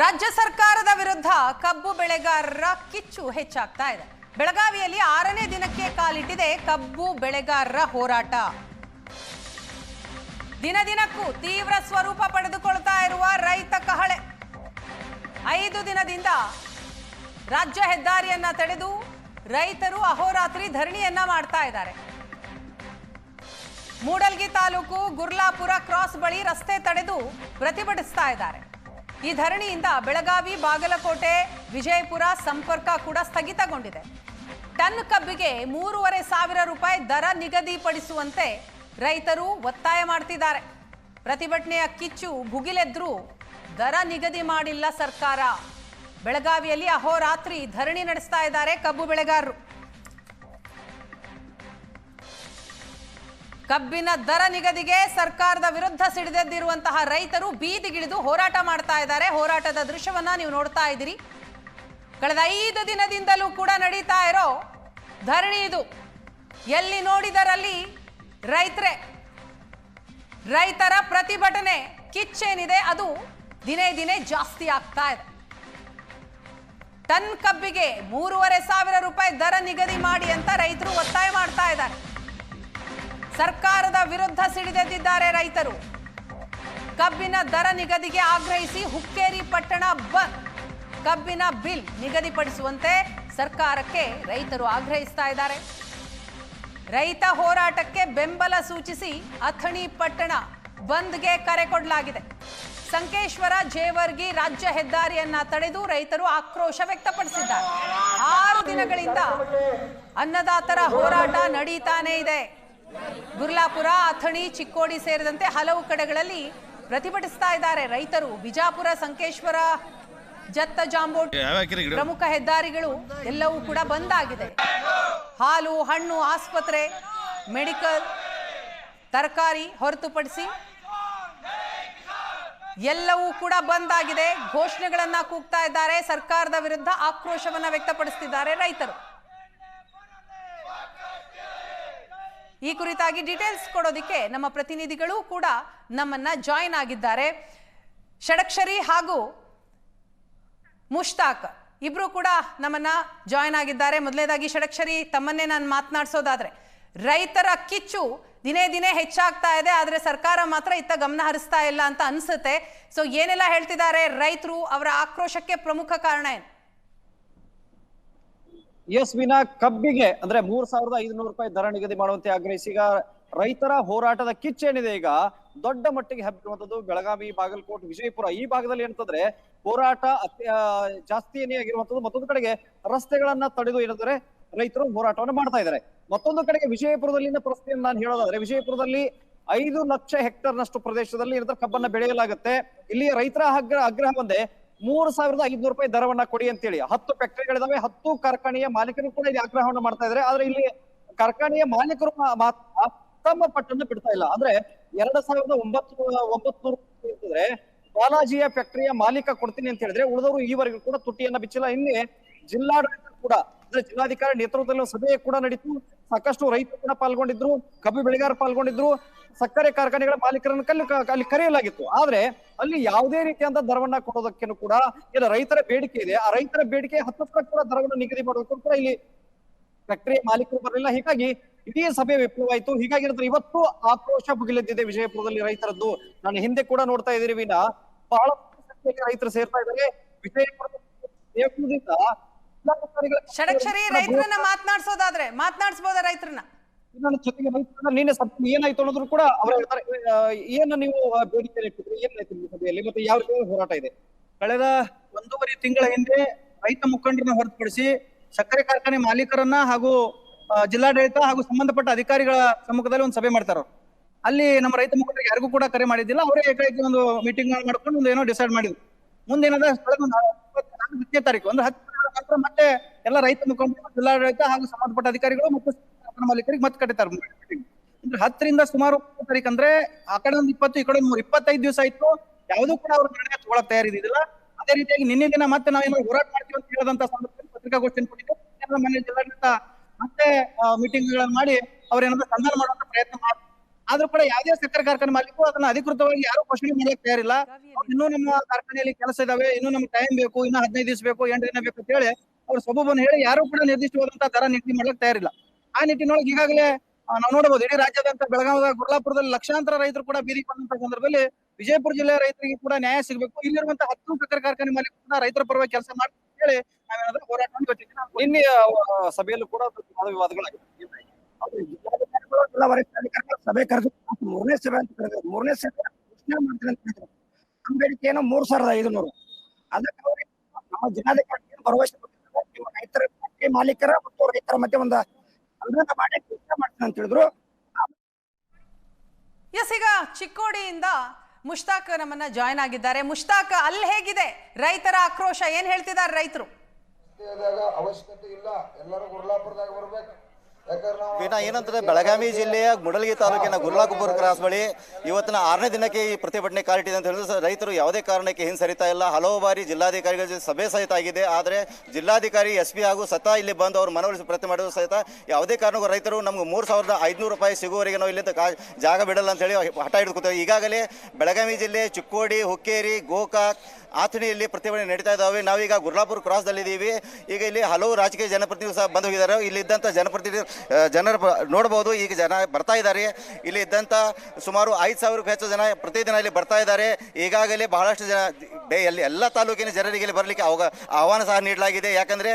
ರಾಜ್ಯ ಸರ್ಕಾರದ ವಿರುದ್ಧ ಕಬ್ಬು ಬೆಳೆಗಾರರ ಕಿಚ್ಚು ಹೆಚ್ಚಾಗ್ತಾ ಇದೆ. ಬೆಳಗಾವಿಯಲ್ಲಿ ಆರನೇ ದಿನಕ್ಕೆ ಕಾಲಿಟ್ಟಿದೆ ಕಬ್ಬು ಬೆಳೆಗಾರರ ಹೋರಾಟ. ದಿನ ದಿನಕ್ಕೂ ತೀವ್ರ ಸ್ವರೂಪ ಪಡೆದುಕೊಳ್ತಾ ಇರುವ ರೈತ ಕಹಳೆ. ಐದು ದಿನದಿಂದ ರಾಜ್ಯ ಹೆದ್ದಾರಿಯನ್ನ ತಡೆದು ರೈತರು ಅಹೋರಾತ್ರಿ ಧರಣಿಯನ್ನ ಮಾಡ್ತಾ ಇದ್ದಾರೆ. ಮೂಡಲ್ಗಿ ತಾಲೂಕು ಗುರ್ಲಾಪುರ ಕ್ರಾಸ್ ಬಳಿ ರಸ್ತೆ ತಡೆದು ಪ್ರತಿಭಟಿಸ್ತಾ ಇದ್ದಾರೆ. ಈ ಧರಣಿಯಿಂದ ಬೆಳಗಾವಿ, ಬಾಗಲಕೋಟೆ, ವಿಜಯಪುರ ಸಂಪರ್ಕ ಕೂಡ ಸ್ಥಗಿತಗೊಂಡಿದೆ. ಟನ್ ಕಬ್ಬಿಗೆ ಮೂರುವರೆ ಸಾವಿರ ರೂಪಾಯಿ ದರ ನಿಗದಿಪಡಿಸುವಂತೆ ರೈತರು ಒತ್ತಾಯ ಮಾಡ್ತಿದ್ದಾರೆ. ಪ್ರತಿಭಟನೆಯ ಕಿಚ್ಚು ಭುಗಿಲೆದ್ರೂ ದರ ನಿಗದಿ ಮಾಡಿಲ್ಲ ಸರ್ಕಾರ. ಬೆಳಗಾವಿಯಲ್ಲಿ ಅಹೋರಾತ್ರಿ ಧರಣಿ ನಡೆಸ್ತಾ ಇದ್ದಾರೆ ಕಬ್ಬು ಬೆಳೆಗಾರರು. ಕಬ್ಬಿನ ದರ ನಿಗದಿಗೆ ಸರ್ಕಾರದ ವಿರುದ್ಧ ಸಿಡಿದೆದ್ದಿರುವಂತಹ ರೈತರು ಬೀದಿಗಿಳಿದು ಹೋರಾಟ ಮಾಡ್ತಾ ಇದ್ದಾರೆ. ಹೋರಾಟದ ದೃಶ್ಯವನ್ನ ನೀವು ನೋಡ್ತಾ ಇದ್ದೀರಿ. ಕಳೆದ ಐದು ದಿನದಿಂದಲೂ ಕೂಡ ನಡೀತಾ ಇರೋ ಧರಣಿ ಇದು. ಎಲ್ಲಿ ನೋಡಿದರಲ್ಲಿ ರೈತರೇ, ರೈತರ ಪ್ರತಿಭಟನೆ ಕಿಚ್ಚೇನಿದೆ, ಅದು ದಿನೇ ದಿನೇ ಜಾಸ್ತಿ ಆಗ್ತಾ ಇದೆ. ಟನ್ ಕಬ್ಬಿಗೆ ಮೂರುವರೆ ಸಾವಿರ ರೂಪಾಯಿ ದರ ನಿಗದಿ ಮಾಡಿ ಅಂತ ರೈತರು ಒತ್ತಾಯ ಮಾಡ್ತಾ ಇದ್ದಾರೆ. ಸರ್ಕಾರದ ವಿರುದ್ಧ ಸಿಡಿದೆದ್ದಿದ್ದಾರೆ ರೈತರು. ಕಬ್ಬಿನ ದರ ನಿಗದಿಗೆ ಆಗ್ರಹಿಸಿ ಹುಕ್ಕೇರಿ ಪಟ್ಟಣ ಬಂದ್ ಕಬ್ಬಿನ ಬಿಲ್ ನಿಗದಿಪಡಿಸುವಂತೆ ಸರ್ಕಾರಕ್ಕೆ ರೈತರು ಆಗ್ರಹಿಸ್ತಾ ಇದ್ದಾರೆ. ರೈತ ಹೋರಾಟಕ್ಕೆ ಬೆಂಬಲ ಸೂಚಿಸಿ ಅಥಣಿ ಪಟ್ಟಣ ಬಂದ್ಗೆ ಕರೆ ಕೊಡಲಾಗಿದೆ. ಸಂಕೇಶ್ವರ, ಜೇವರ್ಗಿ ರಾಜ್ಯ ಹೆದ್ದಾರಿಯನ್ನ ತಡೆದು ರೈತರು ಆಕ್ರೋಶ ವ್ಯಕ್ತಪಡಿಸಿದ್ದಾರೆ. ಆರು ದಿನಗಳಿಂದ ಅನ್ನದಾತರ ಹೋರಾಟ ನಡೀತಾನೇ ಇದೆ. ಗುರ್ಲಾಪುರ ಅಥಣಿ ಚಿಕ್ಕೋಡಿ ಸೇರಿದಂತೆ ಹಲವು ಕಡೆಗಳಲ್ಲಿ ಪ್ರತಿಭಟಿಸ್ತಾ ಇದ್ದಾರೆ ರೈತರು. ಬಿಜಾಪುರ ಸಂಕೇಶ್ವರ ಜತ್ತ ಜಾಂಬೋಟ್ ಪ್ರಮುಖ ಹೆದ್ದಾರಿಗಳು ಎಲ್ಲವೂ ಕೂಡ ಬಂದ್ ಆಗಿದೆ. ಹಾಲು ಹಣ್ಣು ಆಸ್ಪತ್ರೆ ಮೆಡಿಕಲ್ ತರಕಾರಿ ಹೊರತುಪಡಿಸಿ ಎಲ್ಲವೂ ಕೂಡ ಬಂದ್ ಆಗಿದೆ. ಘೋಷಣೆಗಳನ್ನ ಕೂಗ್ತಾ ಇದ್ದಾರೆ. ಸರ್ಕಾರದ ವಿರುದ್ಧ ಆಕ್ರೋಶವನ್ನ ವ್ಯಕ್ತಪಡಿಸುತ್ತಿದ್ದಾರೆ ರೈತರು. ಈ ಕುರಿತಾಗಿ ಡೀಟೇಲ್ಸ್ ಕೊಡೋದಕ್ಕೆ ನಮ್ಮ ಪ್ರತಿನಿಧಿಗಳು ಕೂಡ ನಮ್ಮನ್ನ ಜಾಯಿನ್ ಆಗಿದ್ದಾರೆ. ಷಡಕ್ಷರಿ ಹಾಗೂ ಮುಷ್ತಾಕ್ ಇಬ್ರು ಕೂಡ ನಮ್ಮನ್ನ ಜಾಯಿನ್ ಆಗಿದ್ದಾರೆ. ಮೊದಲನೇದಾಗಿ ಷಡಕ್ಷರಿ, ತಮ್ಮನ್ನೇ ನಾನು ಮಾತನಾಡಿಸೋದಾದ್ರೆ, ರೈತರ ಕಿಚ್ಚು ದಿನೇ ದಿನೇ ಹೆಚ್ಚಾಗ್ತಾ ಇದೆ, ಆದರೆ ಸರ್ಕಾರ ಮಾತ್ರ ಇತ್ತ ಗಮನ ಹರಿಸ್ತಾ ಇಲ್ಲ ಅಂತ ಅನ್ಸುತ್ತೆ. ಸೊ ಏನೆಲ್ಲ ಹೇಳ್ತಿದ್ದಾರೆ? ರೈತರು ಅವರ ಆಕ್ರೋಶಕ್ಕೆ ಪ್ರಮುಖ ಕಾರಣ ಏನು? ಎಸ್ ವಿನಾ ಕಬ್ಬಿಗೆ, ಅಂದ್ರೆ ಮೂರ್ ಸಾವಿರದ ಐದುನೂರು ರೂಪಾಯಿ ದರ ನಿಗದಿ ಮಾಡುವಂತೆ ಆಗ್ರಹಿಸಿ, ಈಗ ರೈತರ ಹೋರಾಟದ ಕಿಚ್ಚೇನಿದೆ ಈಗ. ದೊಡ್ಡ ಮಟ್ಟಿಗೆ ಹಬ್ಬಿರುವಂತದ್ದು ಬೆಳಗಾವಿ, ಬಾಗಲಕೋಟೆ, ವಿಜಯಪುರ. ಈ ಭಾಗದಲ್ಲಿ ಏನಂತಂದ್ರೆ ಹೋರಾಟ ಜಾಸ್ತಿಯೇ ಆಗಿರುವಂತದ್ದು ಮತ್ತೊಂದು ಕಡೆಗೆ ರಸ್ತೆಗಳನ್ನ ತಡೆದು ಏನಂದ್ರೆ ರೈತರು ಹೋರಾಟವನ್ನು ಮಾಡ್ತಾ ಇದ್ದಾರೆ. ಮತ್ತೊಂದು ಕಡೆಗೆ ವಿಜಯಪುರದಲ್ಲಿನ ಪರಿಸ್ಥಿತಿಯನ್ನು ನಾನು ಹೇಳೋದಾದ್ರೆ, ವಿಜಯಪುರದಲ್ಲಿ ಐದು ಲಕ್ಷ ಹೆಕ್ಟರ್ ನಷ್ಟು ಪ್ರದೇಶದಲ್ಲಿ ಏನಂದ್ರೆ ಕಬ್ಬನ್ನ ಬೆಳೆಯಲಾಗುತ್ತೆ. ಇಲ್ಲಿ ರೈತರ ಆಗ್ರಹ ಆಗ್ರಹ ಒಂದೇ ಮೂರು ಸಾವಿರದ ಐದ್ನೂರು ರೂಪಾಯಿ ದರವನ್ನ ಕೊಡಿ ಅಂತೇಳಿ. ಹತ್ತು ಫ್ಯಾಕ್ಟರಿಗಳಿದಾವೆ, ಹತ್ತು ಕಾರ್ಖಾನೆಯ ಮಾಲೀಕರು ಕೂಡ ಇಲ್ಲಿ ಆಗ್ರಹವನ್ನು ಮಾಡ್ತಾ ಇದ್ದಾರೆ ಆದ್ರೆ ಇಲ್ಲಿ ಕಾರ್ಖಾನೆಯ ಮಾಲೀಕರು ತಮ್ಮ ಪಟ್ಟನ್ನು ಬಿಡ್ತಾ ಇಲ್ಲ. ಅಂದ್ರೆ ಎರಡ್ ಸಾವಿರದ ಒಂಬತ್ತು ಒಂಬತ್ನೂರು ಬಾಲಾಜಿಯ ಫ್ಯಾಕ್ಟರಿಯ ಮಾಲೀಕ ಕೊಡ್ತೀನಿ ಅಂತ ಹೇಳಿದ್ರೆ ಉಳಿದವರು ಈವರೆಗೂ ಕೂಡ ತುಟಿಯನ್ನ ಬಿಚ್ಚಿಲ್ಲ. ಇಲ್ಲಿ ಜಿಲ್ಲಾಡಳಿತ ಕೂಡ, ಅಂದ್ರೆ ಜಿಲ್ಲಾಧಿಕಾರಿ ನೇತೃತ್ವದಲ್ಲಿ ಸಭೆ ಕೂಡ ನಡೀತು. ಸಾಕಷ್ಟು ರೈತರು ಕೂಡ ಪಾಲ್ಗೊಂಡಿದ್ರು, ಕಬ್ಬು ಬೆಳೆಗಾರ ಪಾಲ್ಗೊಂಡಿದ್ರು, ಸಕ್ಕರೆ ಕಾರ್ಖಾನೆಗಳ ಮಾಲೀಕರನ್ನು ಅಲ್ಲಿ ಕರೆಯಲಾಗಿತ್ತು. ಆದ್ರೆ ಅಲ್ಲಿ ಯಾವುದೇ ರೀತಿಯಾದ ದರವನ್ನ ಕೊಡೋದಕ್ಕೇನು ಕೂಡ ಇಲ್ಲ. ರೈತರ ಬೇಡಿಕೆ ಇದೆ. ಆ ರೈತರ ಬೇಡಿಕೆ ಹತ್ತತ್ರ ಕೂಡ ದರವನ್ನು ನಿಗದಿ ಮಾಡೋದಕ್ಕೂ ಕೂಡ ಇಲ್ಲಿ ಫ್ಯಾಕ್ಟರಿ ಮಾಲೀಕರು ಬರಲಿಲ್ಲ. ಹೀಗಾಗಿ ಇಡೀ ಸಭೆ ವಿಫಲವಾಯಿತು. ಹೀಗಾಗಿ ನಂತರ ಇವತ್ತು ಆಕ್ರೋಶ ಭುಗಿಲೆದ್ದಿದೆ ವಿಜಯಪುರದಲ್ಲಿ ರೈತರದ್ದು. ನಾನು ಹಿಂದೆ ಕೂಡ ನೋಡ್ತಾ ಇದ್ದೀರಿ ವಿನ. ಬಹಳ ಸಂಖ್ಯೆಯಲ್ಲಿ ರೈತರು ಸೇರ್ತಾ ಇದ್ದಾರೆ. ವಿಜಯಪುರದ ದೇವಪುರದಿಂದ ಜಿಲ್ಲಾಧಿಕಾರಿಗಳ ಷಡಕ್ಷರಿ ರೈತರನ್ನ ಮಾತನಾಡಿಸೋದಾದ್ರೆ ಮಾತನಾಡಿಸಬಹುದ ರೈತರನ್ನ. ಜೊತೆಗೆ ರೈತರನ್ನ ಏನಾಯ್ತು ಅನ್ನೋದ್ರು ಕೂಡ ಅವರ ಹೇಳ್ತಾರೆ. ಆ, ಏನ ನೀವು ಬೇಡಿಕೆ ಇಟ್ಟಿದ್ರಿ ಏನಾಯ್ತು ನಿಮ್ಮ ಸಭೆಯಲ್ಲಿ? ಮತ್ತೆ ಯಾವ ರೀತಿ ಹೋರಾಟ ಇದೆ? ಕಳೆದ ಒಂದೂವರೆ ತಿಂಗಳ ಹಿಂದೆ ರೈತ ಮುಖಂಡರನ್ನ ಹೊರತುಪಡಿಸಿ ಸಕ್ಕರೆ ಕಾರ್ಖಾನೆ ಮಾಲೀಕರನ್ನ ಹಾಗೂ ಜಿಲ್ಲಾಡಳಿತ ಹಾಗೂ ಸಂಬಂಧಪಟ್ಟ ಅಧಿಕಾರಿಗಳ ಸಮ್ಮುಖದಲ್ಲಿ ಒಂದು ಸಭೆ ಮಾಡ್ತಾರ ಅಲ್ಲಿ ನಮ್ಮ ರೈತ ಮುಖಂಡರಿಗೆ ಯಾರಿಗೂ ಕೂಡ ಕರೆ ಮಾಡಿದ್ದಿಲ್ಲ. ಅವರೇ ಏಕಾಏಕಿ ಒಂದು ಮೀಟಿಂಗ್ ಮಾಡ್ಕೊಂಡು ಒಂದು ಏನೋ ಡಿಸೈಡ್ ಮಾಡಿದ್ರು. ಮುಂದೇನದ ಕಳೆದ ಒಂದು ಹತ್ತನೇ ತಾರೀಕು ಅಂದ್ರೆ ಹತ್ತು ನಂತರ ಮತ್ತೆ ಎಲ್ಲ ರೈತ ಮುಖಂಡರು, ಜಿಲ್ಲಾಡಳಿತ ಹಾಗೂ ಸಂಬಂಧಪಟ್ಟ ಅಧಿಕಾರಿಗಳು ಮತ್ತು ಮಾಲೀಕರಿಗೆ ಮತ್ತೆ ಕಟ್ಟಿತಾರೆ. ಅಂದ್ರೆ ಹತ್ತರಿಂದ ಸುಮಾರು ತಾರೀಕು ಅಂದ್ರೆ ಆ ಕಡೆ ಒಂದು ಇಪ್ಪತ್ತು, ಈ ಕಡೆ ಒಂದು ಇಪ್ಪತ್ತೈದು ದಿವಸ ಆಯ್ತು. ಯಾವುದೂ ಕೂಡ ಅವ್ರ ನಿರ್ಣಯ ತಗೊಳಕ್ ತಯಾರಿದಿಲ್ಲ ಅದೇ ರೀತಿಯಾಗಿ ನಿನ್ನೆ ದಿನ ಮತ್ತೆ ನಾವೇನೋ ಹೋರಾಟ ಮಾಡ್ತೀವಿ ಅಂತ ಹೇಳದಂತ ಸಂದರ್ಭದಲ್ಲಿ ಪತ್ರಿಕಾಗೋಷ್ಠಿಯನ್ನು ಕೊಟ್ಟಿದ್ದೆ. ಮನೆ ಜಿಲ್ಲಾಡಳಿತ ಮತ್ತೆ ಮೀಟಿಂಗ್ ಗಳನ್ನ ಮಾಡಿ ಅವ್ರೇನಾದ್ರೂ ಸಂಧಾನ ಮಾಡುವಂತ ಪ್ರಯತ್ನ ಮಾಡ್ತಾರೆ ಆದ್ರೂ ಕೂಡ ಯಾವುದೇ ಸಕ್ಕರೆ ಕಾರ್ಖಾನೆ ಮಾಲೀಕರು ಅದನ್ನ ಅಧಿಕೃತವಾಗಿ ಯಾರು ಘೋಷಣೆ ಮಾಡಕ್ ತಯಾರಿಲ್ಲ. ಇನ್ನೂ ನಮ್ಮ ಕಾರ್ಖಾನೆಯಲ್ಲಿ ಕೆಲಸ ಇದಾವೆ ಇನ್ನೂ ನಮ್ಗೆ ಟೈಮ್ ಬೇಕು ಇನ್ನೂ ಹದಿನೈದು ದಿವಸ ಬೇಕು ಎಂಟು ದಿನ ಬೇಕು ಅಂತ ಹೇಳಿ ಅವ್ರ ಸಬೂಬನ್ನು ಹೇಳಿ ಯಾರು ಕೂಡ ನಿರ್ದಿಷ್ಟವಾದಂತ ದರ ನಿಗದಿ ಮಾಡ್ಲಿಕ್ಕೆ ತಯಾರಿಲ್ಲ. ಆ ನಿಟ್ಟಿನೊಳಗೆ ಈಗಾಗಲೇ ನಾವು ನೋಡಬಹುದು ಇಡೀ ರಾಜ್ಯಾದ್ಯಂತ ಬೆಳಗಾವಿ ಗುರ್ಲಾಪುರದಲ್ಲಿ ಲಕ್ಷಾಂತರ ರೈತರು ಕೂಡ ಬೀದಿಗೆ ಬಂದಂತ ಸಂದರ್ಭದಲ್ಲಿ ವಿಜಯಪುರ ಜಿಲ್ಲೆಯ ರೈತರಿಗೆ ಕೂಡ ನ್ಯಾಯ ಸಿಗಬೇಕು. ಇಲ್ಲಿರುವಂತಹ ಹತ್ತು ಸಕ್ಕರೆ ಕಾರ್ಖಾನೆ ಮಾಲೀಕರು ಕೂಡ ರೈತರ ಪರವಾಗಿ ಕೆಲಸ ಅಂತ ಹೇಳಿ ನಾವೇನಾದ್ರೂ ಹೋರಾಟವನ್ನು ಮಾಡಿ ನಿನ್ನೆ ಸಭೆಯಲ್ಲೂ ಕೂಡ ವಾದ ವಿವಾದಗಳಾಗಿದೆ ಎಲ್ಲ ವರಿಷ್ಠಾಧಿಕಾರಿಗಳು ಸಭೆ ಕರೆದು ಮೂರನೇ ಸಭೆ ಅಂತ ಕರೆದ್ರು. ಮೂರನೇ ಸಭೆ ಘೋಷಣೆ ಮಾಡ್ತೀನಿ ಅಂತ ಹೇಳಿದ್ರು. ನಮ್ಮ ಬೇಡಿಕೆ ಏನೋ ಮೂರ್ ಸಾವಿರದ ಐದುನೂರು. ಅದಕ್ಕೆ ಅವ್ರಿಗೆ ನಮ್ಮ ಜಿಲ್ಲಾಧಿಕಾರಿ ಏನು ಭರವಸೆ ಕೊಟ್ಟಿದ್ದಾರೆ, ನೀವು ರೈತರ ಮಾಲೀಕರ ಮತ್ತು ರೈತರ ಮಧ್ಯೆ ಒಂದು ಅನುದಾನ ಮಾಡಿ ಘೋಷಣೆ ಮಾಡ್ತೀನಿ ಅಂತ ಹೇಳಿದ್ರು. ಎಸ್ ಈಗ ಚಿಕ್ಕೋಡಿಯಿಂದ ಮುಷ್ತಾಕ್ ನಮ್ಮನ್ನ ಜಾಯ್ನ್ ಆಗಿದ್ದಾರೆ. ಮುಷ್ತಾಕ್ ಅಲ್ಲಿ ಹೇಗಿದೆ? ರೈತರ ಆಕ್ರೋಶ ಏನ್ ಹೇಳ್ತಿದ್ದಾರೆ ರೈತರು? ಅವಶ್ಯಕತೆ ಇಲ್ಲ. ಎಲ್ಲರೂ ಗುರ್ಲಾಪುರದಾಗ ಬರ್ಬೇಕು. ನಾವು ಏನಂತಂದ್ರೆ ಬೆಳಗಾವಿ ಜಿಲ್ಲೆಯ ಮುಡಲಗಿ ತಾಲೂಕಿನ ಗುರುಲಾಕುಪುರ ಕ್ರಾಸ್ ಬಳಿ ಇವತ್ತಿನ ಆರನೇ ದಿನಕ್ಕೆ ಈ ಪ್ರತಿಭಟನೆ ಕಾಲಿಟ್ಟಿದೆ ಅಂತ ಹೇಳಿದ್ರೆ ರೈತರು ಯಾವುದೇ ಕಾರಣಕ್ಕೆ ಹಿಂಸರಿತಾ ಇಲ್ಲ. ಹಲವು ಬಾರಿ ಜಿಲ್ಲಾಧಿಕಾರಿಗಳ ಸಭೆ ಸಹಿತ ಆಗಿದೆ. ಆದರೆ ಜಿಲ್ಲಾಧಿಕಾರಿ ಎಸ್ ಪಿ ಹಾಗೂ ಸತ ಇಲ್ಲಿ ಬಂದು ಅವರು ಮನವೊಲಿಸಿ ಪ್ರತಿ ಮಾಡಿದ್ರು ಸಹಿತ ಯಾವುದೇ ಕಾರಣಕ್ಕೂ ರೈತರು ನಮ್ಗೆ ಮೂರು ಸಾವಿರದ ಐದುನೂರು ರೂಪಾಯಿ ಸಿಗುವವರೆಗೆ ನಾವು ಇಲ್ಲಿಂದ ಜಾಗ ಬಿಡಲ್ಲ ಅಂತ ಹೇಳಿ ಹಠ ಹಿಡಿದು ಈಗಾಗಲೇ ಬೆಳಗಾವಿ ಜಿಲ್ಲೆ ಚಿಕ್ಕೋಡಿ, ಹುಕ್ಕೇರಿ, ಗೋಕಾಕ್ ಆಥಣಿಯಲ್ಲಿ ಪ್ರತಿಭಟನೆ ನಡೀತಾ ಇದ್ದಾವೆ. ನಾವೀಗ ಗುರ್ಲಾಪುರ ಕ್ರಾಸ್ದಲ್ಲಿದ್ದೀವಿ ಈಗ ಇಲ್ಲಿ ಹಲವು ರಾಜಕೀಯ ಜನಪ್ರತಿನಿಧಿಗಳು ಸಹ ಬಂದು ಹೋಗಿದ್ದಾರೆ ಇಲ್ಲಿ ಇದ್ದಂಥ ಜನಪ್ರತಿನಿಧಿ ಜನರ ನೋಡಬಹುದು. ಈಗ ಜನ ಬರ್ತಾ ಇದ್ದಾರೆ. ಇಲ್ಲಿ ಇದ್ದಂಥ ಸುಮಾರು ಐದು ಸಾವಿರಕ್ಕೂ ಹೆಚ್ಚು ಜನ ಪ್ರತಿದಿನ ಇಲ್ಲಿ ಬರ್ತಾ ಇದ್ದಾರೆ. ಈಗಾಗಲೇ ಬಹಳಷ್ಟು ಜನ ಎಲ್ಲಿ ಎಲ್ಲ ತಾಲೂಕಿನ ಜನರಿಗೆ ಇಲ್ಲಿ ಬರಲಿಕ್ಕೆ ಅವಾಗ, ಆಹ್ವಾನ ಸಹ ನೀಡಲಾಗಿದೆ. ಯಾಕಂದರೆ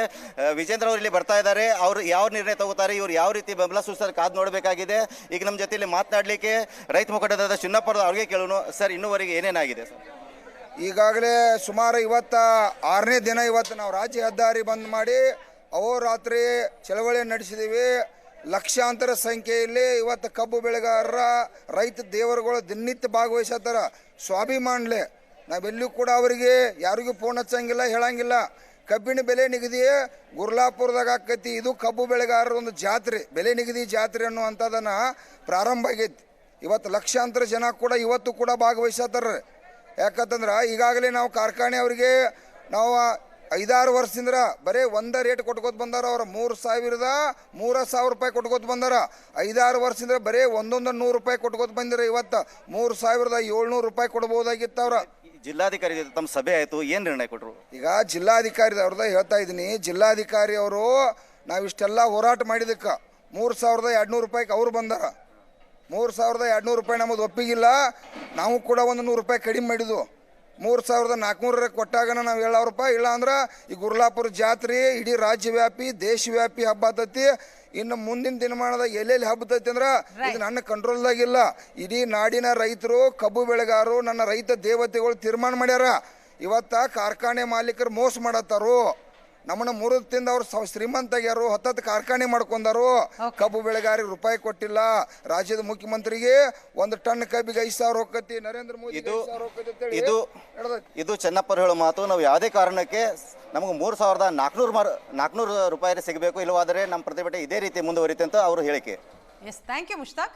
ವಿಜೇಂದ್ರ ಅವರು ಇಲ್ಲಿ ಬರ್ತಾ ಇದ್ದಾರೆ. ಅವರು ಯಾವ ನಿರ್ಣಯ ತಗೋತಾರೆ, ಇವರು ಯಾವ ರೀತಿ ಬೆಂಬಲ ಸೂಚಿಸ್ತಾರೆ ಕಾದು ನೋಡಬೇಕಾಗಿದೆ. ಈಗ ನಮ್ಮ ಜೊತೆಯಲ್ಲಿ ಮಾತನಾಡಲಿಕ್ಕೆ ರೈತ ಮುಖಂಡದಾದ ಚಿನ್ನಪ್ಪರ ಅವ್ರಿಗೆ ಕೇಳೋಣ. ಸರ್, ಇನ್ನೂವರೆಗೆ ಏನೇನಾಗಿದೆ ಸರ್? ಈಗಾಗಲೇ ಸುಮಾರು ಇವತ್ತ ಆರನೇ ದಿನ ಇವತ್ತು ನಾವು ರಾಜ್ಯ ಹೆದ್ದಾರಿ ಬಂದ್ ಮಾಡಿ ಅಹೋರಾತ್ರಿ ಚಳವಳಿ ನಡೆಸಿದೀವಿ. ಲಕ್ಷಾಂತರ ಸಂಖ್ಯೆಯಲ್ಲಿ ಇವತ್ತು ಕಬ್ಬು ಬೆಳೆಗಾರರ, ರೈತ ದೇವರುಗಳು ದಿನನಿತ್ಯ ಭಾಗವಹಿಸತ್ತಾರ ಸ್ವಾಭಿಮಾನ್ಲೆ, ನಾವೆಲ್ಲೂ ಕೂಡ ಅವರಿಗೆ ಯಾರಿಗೂ ಫೋನ್ ಹಚ್ಚಂಗಿಲ್ಲ, ಹೇಳಂಗಿಲ್ಲ. ಕಬ್ಬಿನ ಬೆಲೆ ನಿಗದಿ, ಗುರ್ಲಾಪುರದಾಗ ಆಕೈತಿ, ಇದು ಕಬ್ಬು ಬೆಳೆಗಾರರ ಒಂದು ಜಾತ್ರೆ. ಬೆಲೆ ನಿಗದಿ ಜಾತ್ರೆ ಅನ್ನುವಂಥದ್ದನ್ನು ಪ್ರಾರಂಭ ಆಗೈತಿ. ಇವತ್ತು ಲಕ್ಷಾಂತರ ಜನ ಕೂಡ ಇವತ್ತು ಕೂಡ ಭಾಗವಹಿಸತ್ತಾರ ಯಾಕಂತಂದ್ರೆ ಈಗಾಗಲೇ ನಾವು ಕಾರ್ಖಾನೆ ಅವರಿಗೆ ನಾವು ಐದಾರು ವರ್ಷದಿಂದ ಬರೀ ಒಂದ ರೇಟ್ ಕೊಟ್ಕೋತ ಬಂದಾರ ಅವ್ರ ಮೂರು ಸಾವಿರದ ಮೂರ ಸಾವಿರ ರೂಪಾಯಿ ಕೊಟ್ಕೋತ ಬಂದಾರ. ಐದಾರು ವರ್ಷದಿಂದ ಬರೀ ಒಂದೊಂದು ನೂರು ರೂಪಾಯಿ ಕೊಟ್ಕೋತ ಬಂದಿರ ಇವತ್ತು. ಮೂರು ಸಾವಿರದ ಏಳ್ನೂರು ರೂಪಾಯಿ ಕೊಡ್ಬೋದಾಗಿತ್ತು ಅವ್ರ ಜಿಲ್ಲಾಧಿಕಾರಿ ಜೊತೆ ತಮ್ಮ ಸಭೆ ಆಯಿತು ಏನು ನಿರ್ಣಯ ಕೊಟ್ಟರು ಈಗ ಜಿಲ್ಲಾಧಿಕಾರಿ ಅವ್ರದ ಹೇಳ್ತಾ ಇದ್ದೀನಿ ಜಿಲ್ಲಾಧಿಕಾರಿ ಅವರು ನಾವು ಇಷ್ಟೆಲ್ಲ ಹೋರಾಟ ಮಾಡಿದಕ್ಕೆ ಮೂರು ಸಾವಿರದ ಎರಡ್ನೂರು ರೂಪಾಯಿಗೆ ಅವ್ರು ಬಂದಾರ. ಮೂರು ಸಾವಿರದ ಎರಡುನೂರು ರೂಪಾಯಿ ನಮ್ಮದು ಒಪ್ಪಿಗಿಲ್ಲ ನಾವು ಕೂಡ ಒಂದು ನೂರು ರೂಪಾಯಿ ಕಡಿಮೆ ಮಾಡಿದ್ವು. ಮೂರು ಸಾವಿರದ ನಾಲ್ಕುನೂರ ಕೊಟ್ಟಾಗನ ನಾವು ಏಳಾವ್ರ ರೂಪಾಯಿ ಇಲ್ಲ ಅಂದ್ರೆ ಈ ಗುರ್ಲಾಪುರ ಜಾತ್ರೆ ಇಡೀ ರಾಜ್ಯವ್ಯಾಪಿ ದೇಶವ್ಯಾಪಿ ಹಬ್ಬ ಆತತಿ. ಇನ್ನು ಮುಂದಿನ ದಿನಮಾನದಾಗ ಎಲ್ಲೆಲ್ಲಿ ಹಬ್ಬತೈತಿ ಅಂದ್ರೆ ಇದು ನನ್ನ ಕಂಟ್ರೋಲ್ದಾಗಿಲ್ಲ ಇಡೀ ನಾಡಿನ ರೈತರು ಕಬ್ಬು ಬೆಳೆಗಾರರು ನನ್ನ ರೈತ ದೇವತೆಗಳು ತೀರ್ಮಾನ ಮಾಡ್ಯಾರ. ಇವತ್ತ ಕಾರ್ಖಾನೆ ಮಾಲೀಕರು ಮೋಸ ಮಾಡತ್ತಾರು. ನಮ್ಮನ್ನ ಮೂರು ತಿಂದ ಅವ್ರು ಶ್ರೀಮಂತ ಶ್ರೀಮಂತಾಗ್ಯಾರು ಹತ್ತತ್ತು ಕಾರ್ಖಾನೆ ಮಾಡ್ಕೊಂಡಾರು. ಕಬ್ಬು ಬೆಳೆಗಾರಿಗೆ ರೂಪಾಯಿ ಕೊಟ್ಟಿಲ್ಲ. ರಾಜ್ಯದ ಮುಖ್ಯಮಂತ್ರಿಗೆ ಒಂದು ಟನ್ ಕಬ್ಬಿಗೆ ಐದು ಸಾವಿರ ಹೋಗತಿ ನರೇಂದ್ರ ಮೋದಿ ಇದು ಇದು. ಇದು ಚೆನ್ನಪ್ಪರು ಹೇಳೋ ಮಾತು ನಾವು ಯಾವುದೇ ಕಾರಣಕ್ಕೆ ನಮಗೆ ಮೂರು ಸಾವಿರದ ನಾಲ್ಕುನೂರು ಮಾರು ನಾಲ್ಕುನೂರು ರೂಪಾಯಿ ಸಿಗಬೇಕು ಇಲ್ಲವಾದರೆ ನಮ್ಮ ಪ್ರತಿಭಟನೆ ಇದೇ ರೀತಿ ಮುಂದುವರಿತಂತ ಅಂತ ಅವರು ಹೇಳಿಕೆ. Yes thank you Mushtaq.